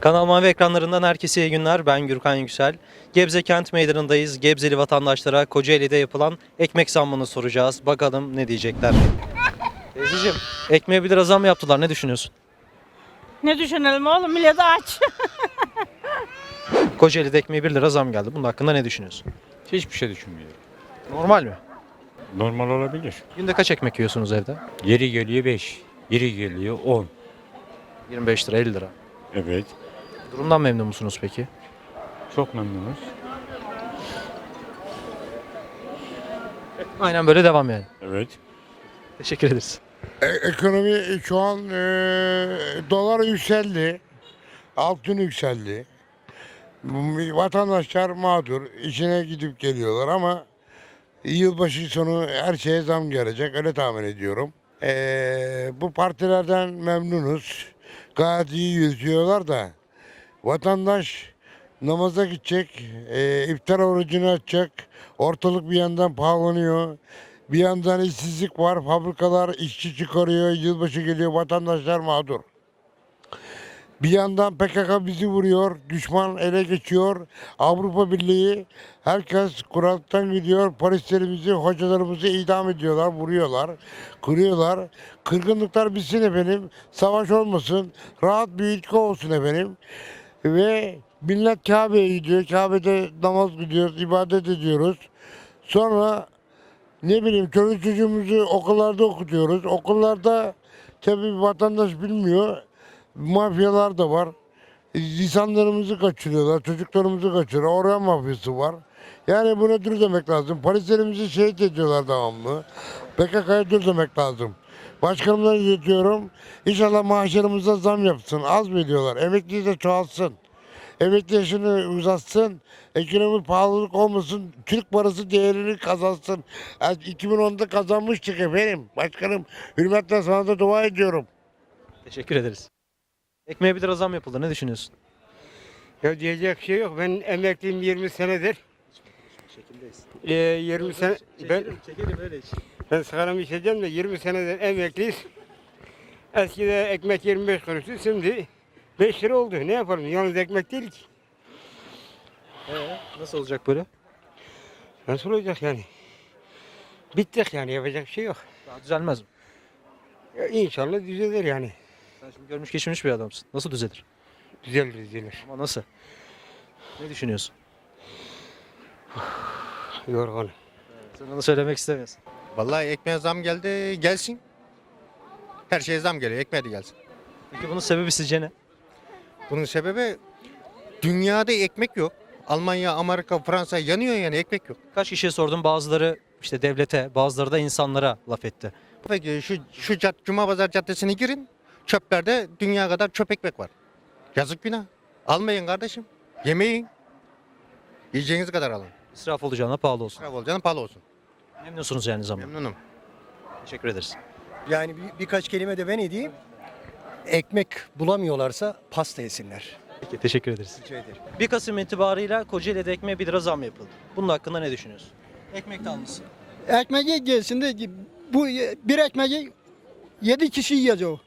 Kanal Mavi ekranlarından herkese iyi günler. Ben Gürkan Yüksel. Gebze Kent Meydanı'ndayız. Gebzeli vatandaşlara Kocaeli'de yapılan ekmek zammını soracağız. Bakalım ne diyecekler. Teyzeciğim, ekmeğe bir lira zam yaptılar. Ne düşünüyorsun? Ne düşünelim oğlum millet aç. Kocaeli'de ekmeğe 1 lira zam geldi. Bunun hakkında ne düşünüyorsun? Hiçbir şey düşünmüyorum. Normal mi? Normal olabilir. Günde kaç ekmek yiyorsunuz evde? Yeri geliyor 5, yeri geliyor 10. 25 lira, 50 lira. Evet. Durumdan memnun musunuz peki? Çok memnunuz. Aynen böyle devam yani. Evet. Teşekkür ederiz. E- Ekonomi şu an e, dolar yükseldi. Altın yükseldi. Vatandaşlar mağdur. işine gidip geliyorlar ama yılbaşı sonu her şeye zam gelecek. Öyle tahmin ediyorum. E, bu partilerden memnunuz. Gayet iyi yüzüyorlar da vatandaş namaza gidecek, e, iftar orucunu açacak. Ortalık bir yandan pahalanıyor. Bir yandan işsizlik var, fabrikalar işçi çıkarıyor, yılbaşı geliyor, vatandaşlar mağdur. Bir yandan PKK bizi vuruyor, düşman ele geçiyor. Avrupa Birliği herkes kurallıktan gidiyor. Polislerimizi, hocalarımızı idam ediyorlar, vuruyorlar, kırıyorlar. Kırgınlıklar bitsin efendim, savaş olmasın, rahat bir ülke olsun efendim. Ve millet Kabe'ye gidiyor, Kabe'de namaz gidiyoruz, ibadet ediyoruz. Sonra ne bileyim çocuk çocuğumuzu okullarda okutuyoruz. Okullarda tabii vatandaş bilmiyor. Mafyalar da var. İnsanlarımızı kaçırıyorlar, çocuklarımızı kaçırıyor. Oraya mafyası var. Yani buna dur demek lazım. Polislerimizi şehit ediyorlar devamlı. PKK'ya dur demek lazım. Başkanımdan iletiyorum. İnşallah maaşlarımıza zam yapsın. Az veriyorlar. Emekliyi de çoğalsın. Emekli yaşını uzatsın. Ekonomi pahalılık olmasın. Türk parası değerini kazansın. Yani 2010'da kazanmıştık efendim. Başkanım hürmetle sana da dua ediyorum. Teşekkür ederiz. Ekmeğe 1 lira zam yapıldı. Ne düşünüyorsun? Ya diyecek şey yok. Ben emekliyim 20 senedir. Ee, 20 sene ben çekelim öyle ben sigaramı içeceğim de 20 senedir emekliyiz. Eskide ekmek 25 kuruştu. Şimdi 5 lira oldu. Ne yapalım? Yalnız ekmek değil ki. Nasıl olacak böyle? Nasıl olacak yani? Bittik yani yapacak bir şey yok. Daha düzelmez mi? Ya inşallah düzelir yani. Sen şimdi görmüş geçirmiş bir adamsın. Nasıl düzelir? Düzelir düzelir. Ama nasıl? Ne düşünüyorsun? Yorgun. Sen onu söylemek istemiyorsun. Vallahi ekmeğe zam geldi gelsin. Her şeye zam geliyor ekmeğe de gelsin. Peki bunun sebebi sizce ne? Bunun sebebi dünyada ekmek yok. Almanya, Amerika, Fransa yanıyor yani ekmek yok. Kaç kişiye sordum bazıları işte devlete bazıları da insanlara laf etti. Peki şu şu cad, Cuma Pazar Caddesi'ne girin. Çöplerde dünya kadar çöp ekmek var. Yazık günah. Almayın kardeşim. Yemeyin. Yiyeceğiniz kadar alın. İsraf olacağına pahalı olsun. Sırav olacağına pahalı olsun. Memnunsunuz yani zaman. Memnunum. Teşekkür ederiz. Yani bir, birkaç kelime de ben edeyim. Ekmek bulamıyorlarsa pasta yesinler. Peki teşekkür ederiz. Rica ederim. 1 Kasım itibarıyla Kocaeli'de ekmeğe 1 lira zam yapıldı. Bunun hakkında ne düşünüyorsun? Ekmek de almışsın. Ekmeği gelsin de bu bir ekmeği yedi kişi yiyecek.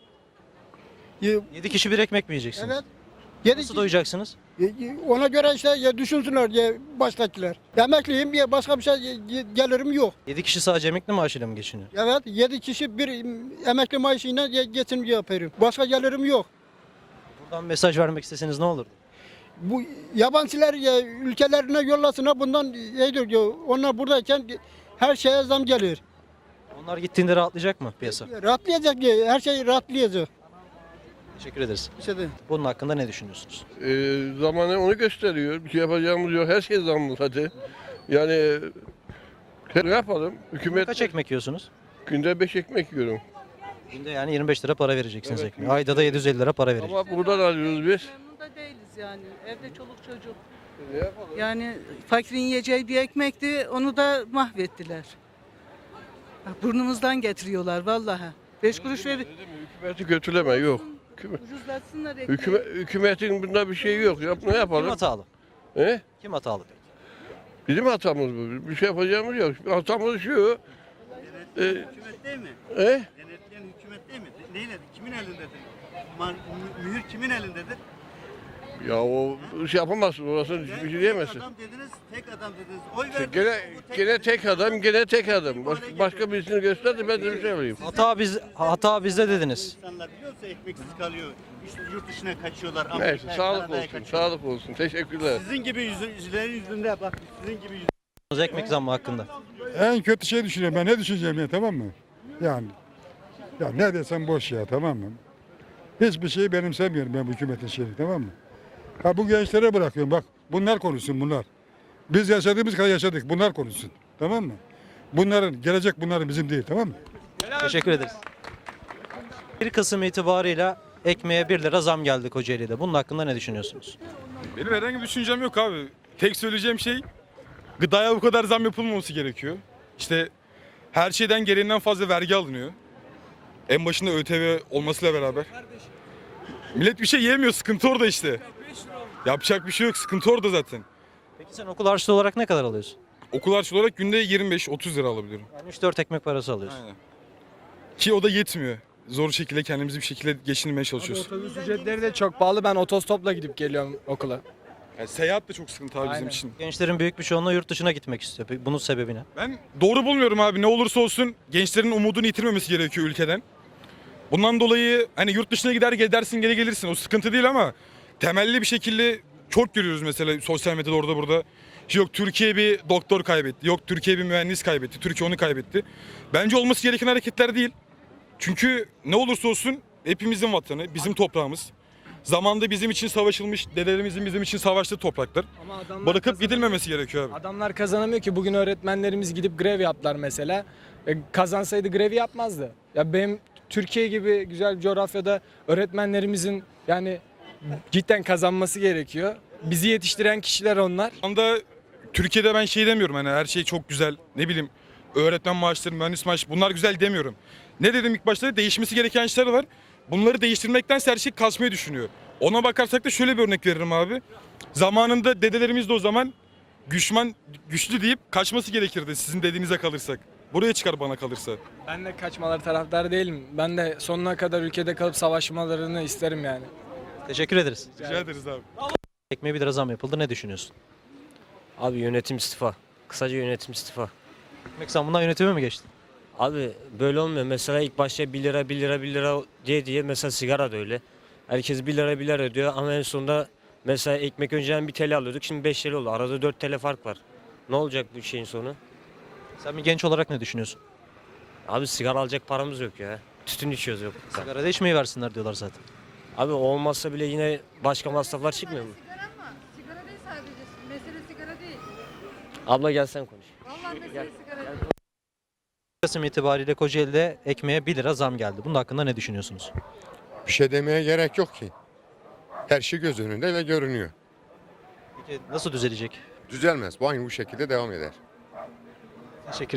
Ye- 7 kişi bir ekmek mi yiyeceksiniz? Evet. Yedi Nasıl doyacaksınız? ona göre işte ya düşünsünler ya baştakiler. Emekliyim ya başka bir şey gelirim yok. 7 kişi sadece emekli maaşıyla mı geçiniyor? Evet yedi kişi bir emekli maaşıyla geçim yapıyorum. Başka gelirim yok. Buradan mesaj vermek isteseniz ne olurdu? Bu yabancılar ya ülkelerine yollasınlar bundan iyidir diyor. Onlar buradayken her şeye zam gelir. Onlar gittiğinde rahatlayacak mı piyasa? Rahatlayacak ya her şey rahatlayacak. Teşekkür ederiz. İşte. Bunun hakkında ne düşünüyorsunuz? Ee, zamanı onu gösteriyor. Bir şey yapacağımız yok. Her şey zamlı zaten. Yani ne yapalım? Hükümet Kaç ekmek yiyorsunuz? günde 5 ekmek yiyorum. Günde yani 25 lira para vereceksiniz Evet, ekmeğe. Ayda da 750 lira para vereceksiniz. Ama buradan alıyoruz biz. Memnun da değiliz yani. Evde çoluk çocuk. Ne yapalım? Yani fakirin yiyeceği bir ekmekti onu da mahvettiler. Burnumuzdan getiriyorlar vallahi. Beş kuruş ver Hükümeti kötüleme yok. Hükümet, ucuzlatsınlar ekmeği. hükümet, hükümetin bunda bir şey yok. Yap, ne Kim yapalım? hatalı? He? Kim hatalı peki? Bizim hatamız bu. Bir şey yapacağımız yok. Hatamız şu. E, Hükümet değil mi? he? Denetleyen hükümet değil mi? Neyle? Kimin elindedir? Ma- mü- mühür kimin elindedir? Ya o şey yapamazsın orasını bir şey diyemezsin. dediniz, tek adam dediniz. Oy İşte gene, gene tek adam, gene tek adam. Baş, başka birisini göster de ben de bir şey yapayım. Hata biz hata bizde dediniz. İnsanlar biliyorsa ekmeksiz kalıyor. İşte yurt dışına kaçıyorlar. Neyse sağlık olsun, sağlık olsun. Teşekkürler. Sizin gibi yüzlerin yüzünde bak sizin gibi Ekmek zammı hakkında. En kötü şey düşünüyorum ben ne düşüneceğim ya tamam mı? Yani ya ne desem boş ya tamam mı? Hiçbir şeyi benimsemiyorum ben bu hükümetin şeyini tamam mı? Ha bu gençlere bırakıyorum bak bunlar konuşsun bunlar. Biz yaşadığımız kadar yaşadık bunlar konuşsun tamam mı? Bunların gelecek bunların bizim değil tamam mı? Teşekkür ederiz. 1 Kasım itibarıyla ekmeğe 1 lira zam geldi Kocaeli'de. Bunun hakkında ne düşünüyorsunuz? Benim herhangi bir düşüncem yok abi. Tek söyleyeceğim şey gıdaya bu kadar zam yapılmaması gerekiyor. İşte her şeyden gereğinden fazla vergi alınıyor. En başında ÖTV olmasıyla beraber. Millet bir şey yemiyor sıkıntı orada işte. Yapacak bir şey yok sıkıntı orada zaten. Peki sen okul harçlığı olarak ne kadar alıyorsun? Okul harçlı olarak günde 25-30 lira alabiliyorum. Yani 3-4 ekmek parası alıyorsun. Aynen. Ki o da yetmiyor. Zor şekilde kendimizi bir şekilde geçinmeye çalışıyoruz. Otobüs ücretleri de çok pahalı. Ben otostopla gidip geliyorum okula. Yani seyahat de çok sıkıntı abi bizim Aynen. için. Gençlerin büyük bir çoğunluğu yurt dışına gitmek istiyor. Peki Bunun sebebi ne? Ben doğru bulmuyorum abi. Ne olursa olsun gençlerin umudunu yitirmemesi gerekiyor ülkeden. Bundan dolayı hani yurt dışına gider gidersin geri gelirsin. O sıkıntı değil ama temelli bir şekilde çok görüyoruz mesela sosyal medyada orada burada. Yok Türkiye bir doktor kaybetti. Yok Türkiye bir mühendis kaybetti. Türkiye onu kaybetti. Bence olması gereken hareketler değil. Çünkü ne olursa olsun hepimizin vatanı, bizim toprağımız. Zamanda bizim için savaşılmış, dedelerimizin bizim için savaştığı topraklar. Bırakıp gidilmemesi gerekiyor abi. Adamlar kazanamıyor ki bugün öğretmenlerimiz gidip grev yaptılar mesela. E, kazansaydı grevi yapmazdı. Ya benim Türkiye gibi güzel bir coğrafyada öğretmenlerimizin yani cidden kazanması gerekiyor. Bizi yetiştiren kişiler onlar. Şu anda Türkiye'de ben şey demiyorum hani her şey çok güzel ne bileyim öğretmen maaşları, mühendis maaşı bunlar güzel demiyorum. Ne dedim ilk başta değişmesi gereken şeyler var. Bunları değiştirmektense her şey kasmayı düşünüyor. Ona bakarsak da şöyle bir örnek veririm abi. Zamanında dedelerimiz de o zaman güçman güçlü deyip kaçması gerekirdi sizin dediğinize kalırsak. Buraya çıkar bana kalırsa. Ben de kaçmaları taraftar değilim. Ben de sonuna kadar ülkede kalıp savaşmalarını isterim yani. Teşekkür ederiz. Rica ederiz abi. Ekmeğe 1 lira zam yapıldı. Ne düşünüyorsun? Abi yönetim istifa. Kısaca yönetim istifa. Ekmek zammından yönetime mi geçti? Abi böyle olmuyor. Mesela ilk başta 1 lira 1 lira 1 lira diye diye mesela sigara da öyle. Herkes 1 lira 1 lira ödüyor ama en sonunda mesela ekmek önceden 1 TL alıyorduk şimdi 5 TL oldu. Arada 4 TL fark var. Ne olacak bu şeyin sonu? Sen bir genç olarak ne düşünüyorsun? Abi sigara alacak paramız yok ya. Tütün içiyoruz yok. Sigarada içmeyi versinler diyorlar zaten. Abi olmazsa bile yine başka masraflar çıkmıyor mu? Sigara ama sigara değil sadece. Mesele sigara değil. Abla gel sen konuş. Vallahi mesele sigara değil. 1 Kasım itibariyle Kocaeli'de ekmeğe 1 lira zam geldi. Bunun hakkında ne düşünüyorsunuz? Bir şey demeye gerek yok ki. Her şey göz önünde ve görünüyor. Peki nasıl düzelecek? Düzelmez. Bu aynı bu şekilde devam eder. Teşekkür